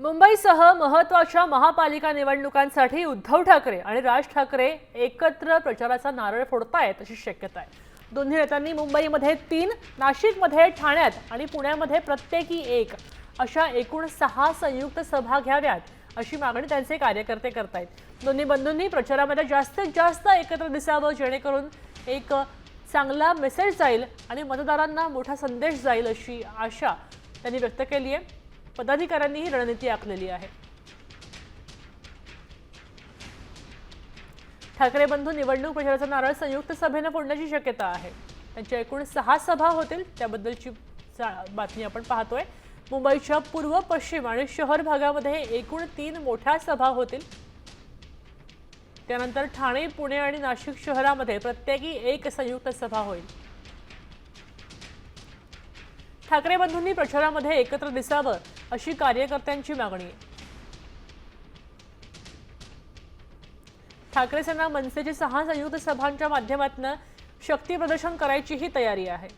मुंबईसह महत्त्वाच्या महापालिका निवडणुकांसाठी उद्धव ठाकरे आणि राज ठाकरे एकत्र प्रचाराचा नारळ फोडतायत अशी शक्यता आहे. दोन्ही नेत्यांनी मुंबईमध्ये तीन नाशिकमध्ये ठाण्यात आणि पुण्यामध्ये प्रत्येकी एक अशा एकूण सहा संयुक्त सभा घ्याव्यात अशी मागणी त्यांचे कार्यकर्ते करतायत. दोन्ही बंधूंनी प्रचारामध्ये जास्तीत जास्त एकत्र दिसावं जेणेकरून एक चांगला मेसेज जाईल आणि मतदारांना मोठा संदेश जाईल अशी आशा त्यांनी व्यक्त केली आहे. पदाधिकाऱ्यांनी ही रणनीती आखलेली आहे. ठाकरे बंधू निवडणूक प्रचाराचा नारळ संयुक्त सभेनं फोडण्याची शक्यता आहे. त्यांच्या एकूण सहा सभा होतील त्याबद्दलची बातमी आपण पाहतोय. मुंबईच्या पूर्व पश्चिम आणि शहर भागामध्ये एकूण तीन मोठ्या सभा होतील. त्यानंतर ठाणे पुणे आणि नाशिक शहरामध्ये प्रत्येकी एक संयुक्त सभा होईल. ठाकरे बंधूंनी प्रचारामध्ये एकत्र दिसावं अशी कार्यकर्त्यांची मागणी. आहे ठाकरे सेना मनसेची सहा संयुक्त सभांच्या माध्यमातून शक्ती प्रदर्शन करायचीही तयारी आहे.